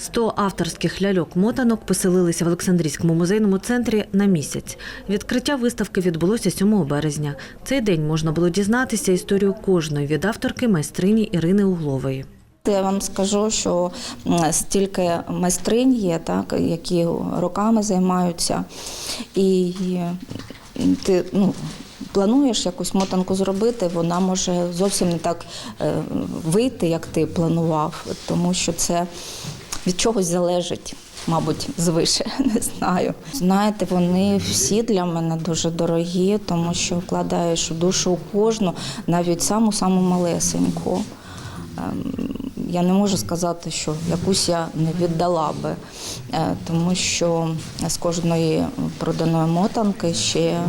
100 авторських ляльок-мотанок поселилися в Олександрійському музейному центрі на місяць. Відкриття виставки відбулося 7 березня. Цей день можна було дізнатися історію кожної від авторки майстрині Ірини Углової. Я вам скажу, що стільки майстринь є, так, які роками займаються, і ти ну, плануєш якусь мотанку зробити, вона може зовсім не так е, вийти, як ти планував, тому що це від чогось залежить. Мабуть, звише не знаю. Знаєте, вони всі для мене дуже дорогі, тому що вкладаєш у душу кожну, навіть саму саму малесеньку. Ем, Я не можу сказати, що якусь я не віддала би, е, тому що з кожної проданої мотанки ще е,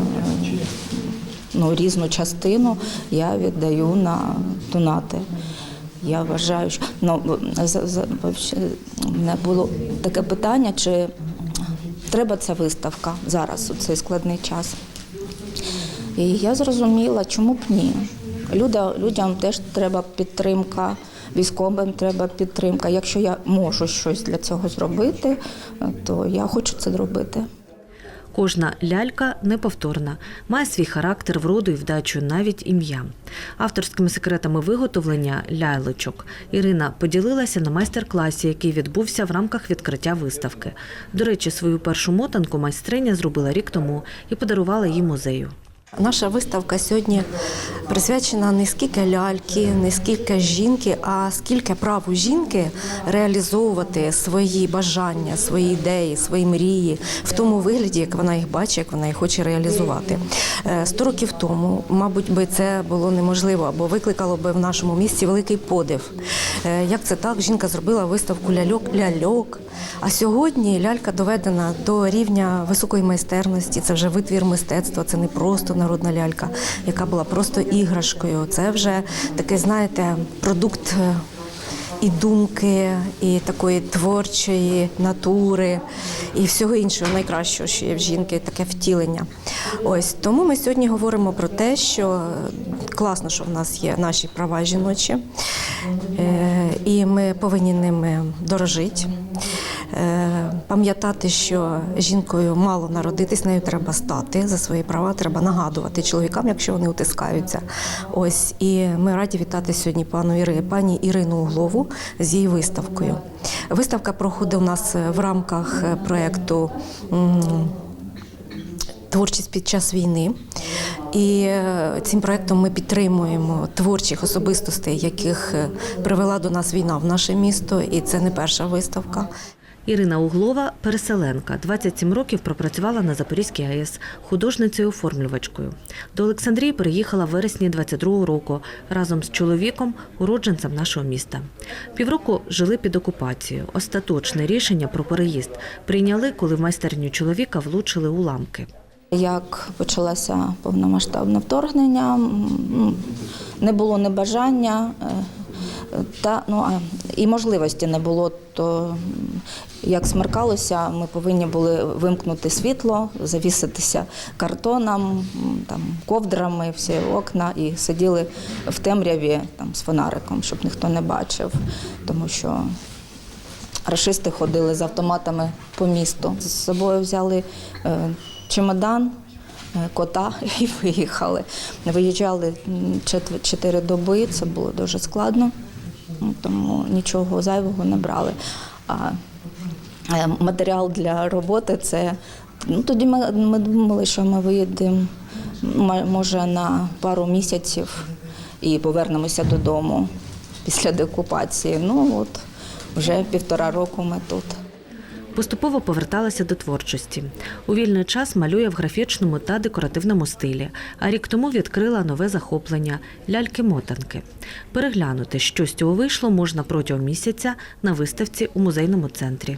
ну, різну частину я віддаю на донати. Я вважаю, що ну, за, за, вообще, не було таке питання, чи треба ця виставка зараз у цей складний час. І я зрозуміла, чому б ні. Люда, людям теж треба підтримка, військовим треба підтримка. Якщо я можу щось для цього зробити, то я хочу це зробити. Кожна лялька неповторна, має свій характер, вроду і вдачу, навіть ім'я. Авторськими секретами виготовлення лялечок Ірина поділилася на майстер-класі, який відбувся в рамках відкриття виставки. До речі, свою першу мотанку майстриня зробила рік тому і подарувала їй музею. Наша виставка сьогодні присвячена не скільки ляльки, не скільки жінки, а скільки праву жінки реалізовувати свої бажання, свої ідеї, свої мрії в тому вигляді, як вона їх бачить, як вона їх хоче реалізувати. Е, Сто років тому, мабуть, би це було неможливо або викликало би в нашому місті великий подив. Е, Як це так? Жінка зробила виставку ляльок ляльок. А сьогодні лялька доведена до рівня високої майстерності. Це вже витвір мистецтва, це не просто народна лялька, яка була просто іграшкою. Це вже такий, знаєте, продукт. е, І думки, і такої творчої натури, і всього іншого найкращого, що є в жінки, таке втілення. Ось тому ми сьогодні говоримо про те, що класно, що в нас є наші права жіночі, е, і ми повинні ними дорожити. Пам'ятати, що жінкою мало народитись, нею треба стати за свої права, треба нагадувати чоловікам, якщо вони утискаються. Ось і ми раді вітати сьогодні пану Іри, пані Ірину Углову з її виставкою. Виставка проходить у нас в рамках е, проєкту Творчість під час війни. І е, цим проєктом ми підтримуємо творчих особистостей, яких е, привела до нас війна в наше місто, і це не перша виставка. Ірина Углова – переселенка. 27 років пропрацювала на Запорізькій АЕС художницею-оформлювачкою. До Олександрії переїхала в вересні 22-го року разом з чоловіком, уродженцем нашого міста. Півроку жили під окупацією. Остаточне рішення про переїзд прийняли, коли в майстерню чоловіка влучили уламки. Як почалося повномасштабне вторгнення, не було не бажання е, та ну і можливості не було. То як смеркалося, ми повинні були вимкнути світло, завіситися картоном, там ковдрами, всі окна, і сиділи в темряві там з фонариком, щоб ніхто не бачив, тому що Рашисти ходили з автоматами по місту. З собою взяли е, чемодан, е, кота і виїхали. Виїжджали чотири доби, це було дуже складно, тому нічого зайвого не брали. А матеріал для роботи це. Ну, тоді ми, ми думали, що ми виїдемо може на пару місяців і повернемося додому після деокупації. Ну от вже півтора року ми тут. Поступово поверталася до творчості. У вільний час малює в графічному та декоративному стилі. А рік тому відкрила нове захоплення ляльки-мотанки. Переглянути, що з цього вийшло, можна протягом місяця на виставці у музейному центрі.